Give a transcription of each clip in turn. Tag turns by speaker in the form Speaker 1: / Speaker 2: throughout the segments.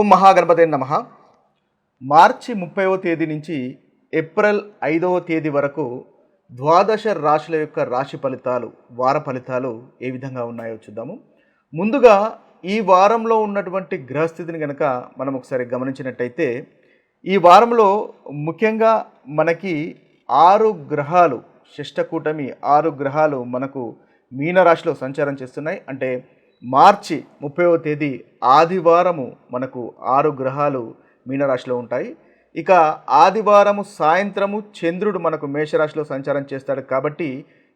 Speaker 1: ఓం మహాగణపతి నమ. మార్చి ముప్పైవ తేదీ నుంచి ఏప్రిల్ ఐదవ తేదీ వరకు ద్వాదశ రాశుల యొక్క రాశి ఫలితాలు వార ఫలితాలు ఏ విధంగా ఉన్నాయో చూద్దాము. ముందుగా ఈ వారంలో ఉన్నటువంటి గ్రహస్థితిని కనుక మనం ఒకసారి గమనించినట్టయితే ఈ వారంలో ముఖ్యంగా మనకి ఆరు గ్రహాలు షష్టకూటమి ఆరు గ్రహాలు మనకు మీనరాశిలో సంచారం చేస్తున్నాయి. అంటే మార్చి ముప్పైవ తేదీ ఆదివారము మనకు ఆరు గ్రహాలు మీనరాశిలో ఉంటాయి. ఇక ఆదివారము సాయంత్రము చంద్రుడు మనకు మేషరాశిలో సంచారం చేస్తాడు కాబట్టి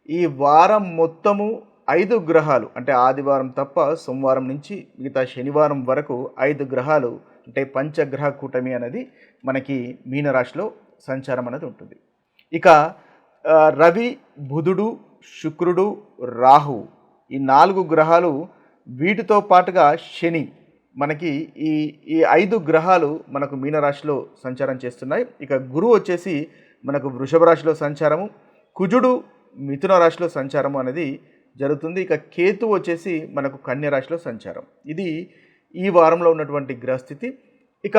Speaker 1: ఈ వారం మొత్తము ఐదు గ్రహాలు అంటే ఆదివారం తప్ప సోమవారం నుంచి మిగతా శనివారం వరకు ఐదు గ్రహాలు అంటే పంచగ్రహ కూటమి అనేది మనకి మీనరాశిలో సంచారం అనేది ఉంటుంది. ఇక రవి బుధుడు శుక్రుడు రాహు ఈ నాలుగు గ్రహాలు వీటితో పాటుగా శని మనకి ఈ ఈ ఐదు గ్రహాలు మనకు మీనరాశిలో సంచారం చేస్తున్నాయి. ఇక గురువు వచ్చేసి మనకు వృషభ రాశిలో సంచారము కుజుడు మిథున రాశిలో సంచారము అనేది జరుగుతుంది. ఇక కేతు వచ్చేసి మనకు కన్య రాశిలో సంచారం. ఇది ఈ వారంలో ఉన్నటువంటి గ్రహస్థితి. ఇక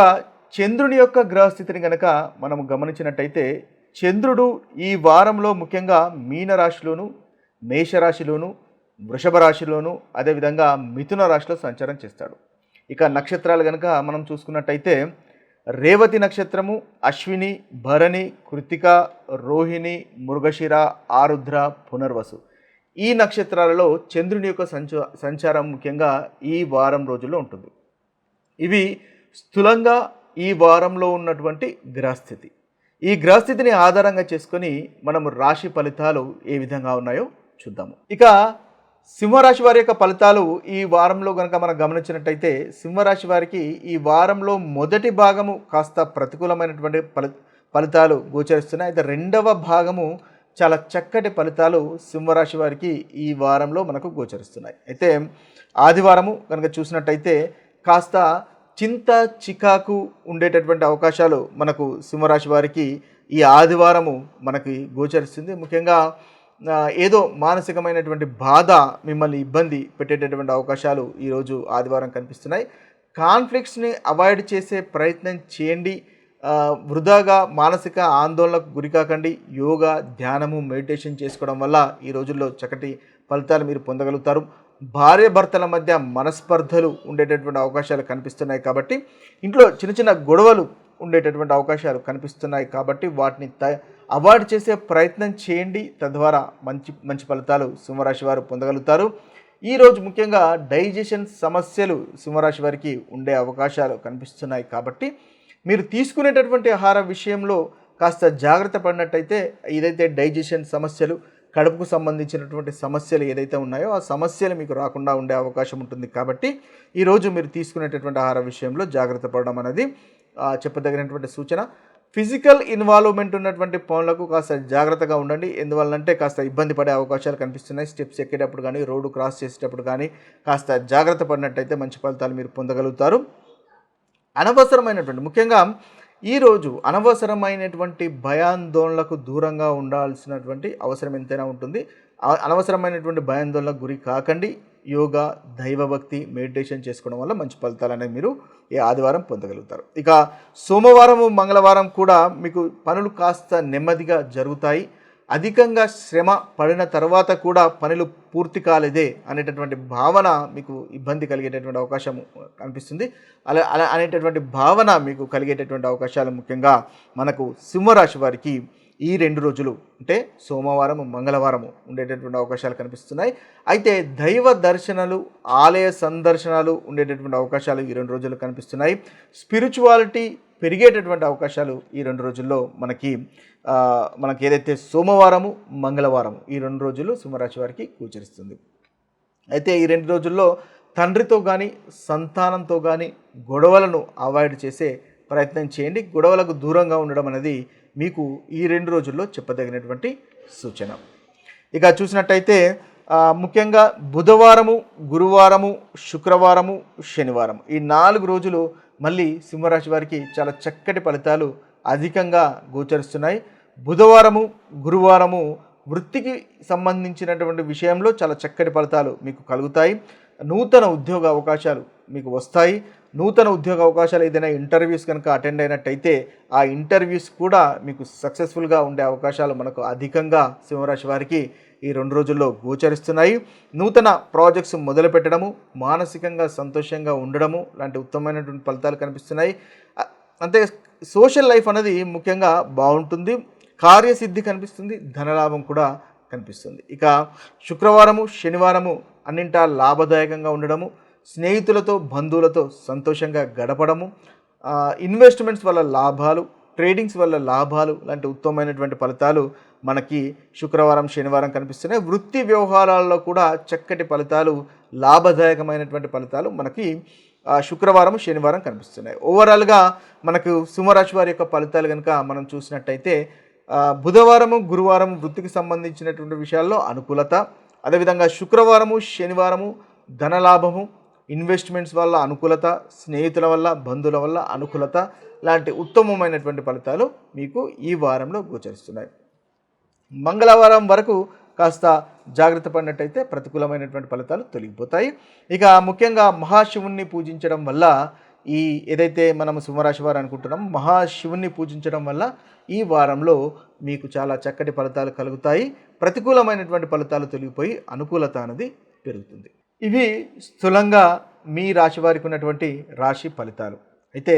Speaker 1: చంద్రుని యొక్క గ్రహస్థితిని కనుక మనం గమనించినట్టయితే చంద్రుడు ఈ వారంలో ముఖ్యంగా మీనరాశిలోను మేషరాశిలోను వృషభ రాశిలోను అదేవిధంగా మిథున రాశిలో సంచారం చేస్తాడు. ఇక నక్షత్రాలు కనుక మనం చూసుకున్నట్టయితే రేవతి నక్షత్రము అశ్విని భరణి కృతిక రోహిణి మృగశిర ఆరుద్ర పునర్వసు. ఈ నక్షత్రాలలో చంద్రుని యొక్క సంచు సంచారం ముఖ్యంగా ఈ వారం రోజుల్లో ఉంటుంది. ఇవి స్థూలంగా ఈ వారంలో ఉన్నటువంటి గ్రహస్థితి. ఈ గ్రహస్థితిని ఆధారంగా చేసుకొని మనము రాశి ఫలితాలు ఏ విధంగా ఉన్నాయో చూద్దాము. ఇక సింహరాశి వారి యొక్క ఫలితాలు ఈ వారంలో కనుక మనం గమనించినట్టయితే సింహరాశి వారికి ఈ వారంలో మొదటి భాగము కాస్త ప్రతికూలమైనటువంటి ఫలి ఫలితాలు గోచరిస్తున్నాయి. అయితే రెండవ భాగము చాలా చక్కటి ఫలితాలు సింహరాశి వారికి ఈ వారంలో మనకు గోచరిస్తున్నాయి. అయితే ఆదివారము కనుక చూసినట్టయితే కాస్త చింత చికాకు ఉండేటటువంటి అవకాశాలు మనకు సింహరాశి వారికి ఈ ఆదివారము మనకి గోచరిస్తుంది. ముఖ్యంగా ఏదో మానసికమైనటువంటి బాధ మిమ్మల్ని ఇబ్బంది పెట్టేటటువంటి అవకాశాలు ఈరోజు ఆదివారం కనిపిస్తున్నాయి. కాన్ఫ్లిక్ట్స్ని అవాయిడ్ చేసే ప్రయత్నం చేయండి. వృధాగా మానసిక ఆందోళనకు గురికాకండి యోగా ధ్యానము మెడిటేషన్ చేసుకోవడం వల్ల ఈ రోజుల్లో చక్కటి ఫలితాలు మీరు పొందగలుగుతారు. భార్య భర్తల మధ్య మనస్పర్ధలు ఉండేటటువంటి అవకాశాలు కనిపిస్తున్నాయి కాబట్టి ఇంట్లో చిన్న చిన్న గొడవలు ఉండేటటువంటి అవకాశాలు కనిపిస్తున్నాయి కాబట్టి వాటిని త అవాయిడ్ చేసే ప్రయత్నం చేయండి. తద్వారా మంచి మంచి ఫలితాలు సింహరాశి వారు పొందగలుగుతారు. ఈరోజు ముఖ్యంగా డైజెషన్ సమస్యలు సింహరాశి వారికి ఉండే అవకాశాలు కనిపిస్తున్నాయి కాబట్టి మీరు తీసుకునేటటువంటి ఆహార విషయంలో కాస్త జాగ్రత్త పడినట్టయితే ఏదైతే డైజెషన్ సమస్యలు కడుపుకు సంబంధించినటువంటి సమస్యలు ఏదైతే ఉన్నాయో ఆ సమస్యలు మీకు రాకుండా ఉండే అవకాశం ఉంటుంది కాబట్టి ఈరోజు మీరు తీసుకునేటటువంటి ఆహార విషయంలో జాగ్రత్త పడడం అనేది చెప్పదగినటువంటి సూచన. ఫిజికల్ ఇన్వాల్వ్మెంట్ ఉన్నటువంటి పనులకు కాస్త జాగ్రత్తగా ఉండండి. ఎందువల్లంటే కాస్త ఇబ్బంది పడే అవకాశాలు కనిపిస్తున్నాయి. స్టెప్స్ ఎక్కేటప్పుడు కానీ రోడ్డు క్రాస్ చేసేటప్పుడు కానీ కాస్త జాగ్రత్త పడినట్టయితే మంచి ఫలితాలు మీరు పొందగలుగుతారు. అనవసరమైనటువంటి ముఖ్యంగా ఈరోజు అనవసరమైనటువంటి భయాందోళనలకు దూరంగా ఉండాల్సినటువంటి అవసరం ఎంతైనా ఉంటుంది. అనవసరమైనటువంటి భయాందోళనకు గురి కాకండి. యోగా దైవభక్తి మెడిటేషన్ చేసుకోవడం వల్ల మంచి ఫలితాలు అనేది మీరు ఈ ఆదివారం పొందగలుగుతారు. ఇక సోమవారం మంగళవారం కూడా మీకు పనులు కాస్త నెమ్మదిగా జరుగుతాయి. అధికంగా శ్రమ పడిన తర్వాత కూడా పనులు పూర్తి కాలేదే అనేటటువంటి భావన మీకు ఇబ్బంది కలిగేటటువంటి అవకాశం కనిపిస్తుంది. అలా అలా అనేటటువంటి భావన మీకు కలిగేటటువంటి అవకాశాలు ముఖ్యంగా మనకు సింహరాశి వారికి ఈ రెండు రోజులు అంటే సోమవారం మంగళవారము ఉండేటటువంటి అవకాశాలు కనిపిస్తున్నాయి. అయితే దైవ దర్శనాలు ఆలయ సందర్శనాలు ఉండేటటువంటి అవకాశాలు ఈ రెండు రోజులు కనిపిస్తున్నాయి. స్పిరిచువాలిటీ పెరిగేటటువంటి అవకాశాలు ఈ రెండు రోజుల్లో మనకి మనకి ఏదైతే సోమవారము మంగళవారము ఈ రెండు రోజులు సింహరాశి వారికి గోచరిస్తుంది. అయితే ఈ రెండు రోజుల్లో తండ్రితో కానీ సంతానంతో కానీ గొడవలను అవాయిడ్ చేసే ప్రయత్నం చేయండి. గొడవలకు దూరంగా ఉండడం అనేది మీకు ఈ రెండు రోజుల్లో చెప్పదగినటువంటి సూచన. ఇక చూసినట్టయితే ముఖ్యంగా బుధవారము గురువారము శుక్రవారము శనివారం. ఈ నాలుగు రోజులు మళ్ళీ సింహరాశి వారికి చాలా చక్కటి ఫలితాలు అధికంగా గోచరిస్తున్నాయి. బుధవారము గురువారము వృత్తికి సంబంధించినటువంటి విషయంలో చాలా చక్కటి ఫలితాలు మీకు కలుగుతాయి. నూతన ఉద్యోగ అవకాశాలు మీకు వస్తాయి. నూతన ఉద్యోగ అవకాశాలు ఏదైనా ఇంటర్వ్యూస్ కనుక అటెండ్ అయినట్టయితే ఆ ఇంటర్వ్యూస్ కూడా మీకు సక్సెస్ఫుల్గా ఉండే అవకాశాలు మనకు అధికంగా సింహరాశి వారికి ఈ రెండు రోజుల్లో గోచరిస్తున్నాయి. నూతన ప్రాజెక్ట్స్ మొదలు పెట్టడము మానసికంగా సంతోషంగా ఉండడము లాంటి ఉత్తమమైనటువంటి ఫలితాలు కనిపిస్తున్నాయి. అంతే సోషల్ లైఫ్ అనేది ముఖ్యంగా బాగుంటుంది కార్యసిద్ధి కనిపిస్తుంది ధనలాభం కూడా కనిపిస్తుంది. ఇక శుక్రవారము శనివారము అన్నింటా లాభదాయకంగా ఉండడము స్నేహితులతో బంధువులతో సంతోషంగా గడపడము. ఇన్వెస్ట్మెంట్స్ వల్ల లాభాలు ట్రేడింగ్స్ వల్ల లాభాలు లాంటి ఉత్తమమైనటువంటి ఫలితాలు మనకి శుక్రవారం శనివారం కనిపిస్తున్నాయి. వృత్తి వ్యవహారాల్లో కూడా చక్కటి ఫలితాలు లాభదాయకమైనటువంటి ఫలితాలు మనకి శుక్రవారం శనివారం కనిపిస్తున్నాయి. ఓవరాల్గా మనకు సింహరాశి వారి యొక్క ఫలితాలు కనుక మనం చూసినట్టయితే బుధవారము గురువారం వృత్తికి సంబంధించినటువంటి విషయాల్లో అనుకూలత. అదేవిధంగా శుక్రవారము శనివారము ధనలాభము ఇన్వెస్ట్మెంట్స్ వల్ల అనుకూలత స్నేహితుల వల్ల బంధువుల వల్ల అనుకూలత లాంటి ఉత్తమమైనటువంటి ఫలితాలు మీకు ఈ వారంలో గోచరిస్తున్నాయి. మంగళవారం వరకు కాస్త జాగ్రత్త పడినట్టయితే ప్రతికూలమైనటువంటి ఫలితాలు తొలగిపోతాయి. ఇక ముఖ్యంగా మహాశివుణ్ణి పూజించడం వల్ల ఈ ఏదైతే మనం సింహరాశి వారు అనుకుంటున్నాం మహాశివుణ్ణి పూజించడం వల్ల ఈ వారంలో మీకు చాలా చక్కటి ఫలితాలు కలుగుతాయి. ప్రతికూలమైనటువంటి ఫలితాలు తొలగిపోయి అనుకూలత అనేది పెరుగుతుంది. ఇవి స్థూలంగా మీ రాశి వారికి ఉన్నటువంటి రాశి ఫలితాలు. అయితే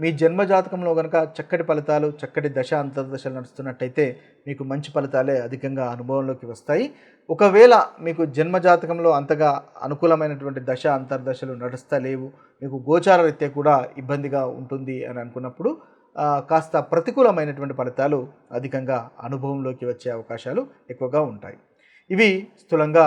Speaker 1: మీ జన్మ జాతకంలో కనుక చక్కటి ఫలితాలు చక్కటి దశ అంతర్దశలు నడుస్తున్నట్టయితే మీకు మంచి ఫలితాలే అధికంగా అనుభవంలోకి వస్తాయి. ఒకవేళ మీకు జన్మ జాతకంలో అంతగా అనుకూలమైనటువంటి దశ అంతర్దశలు నడుస్తలేవు మీకు గోచార రీత్యా కూడా ఇబ్బందిగా ఉంటుంది అని అనుకున్నప్పుడు కాస్త ప్రతికూలమైనటువంటి ఫలితాలు అధికంగా అనుభవంలోకి వచ్చే అవకాశాలు ఎక్కువగా ఉంటాయి. ఇవి స్థూలంగా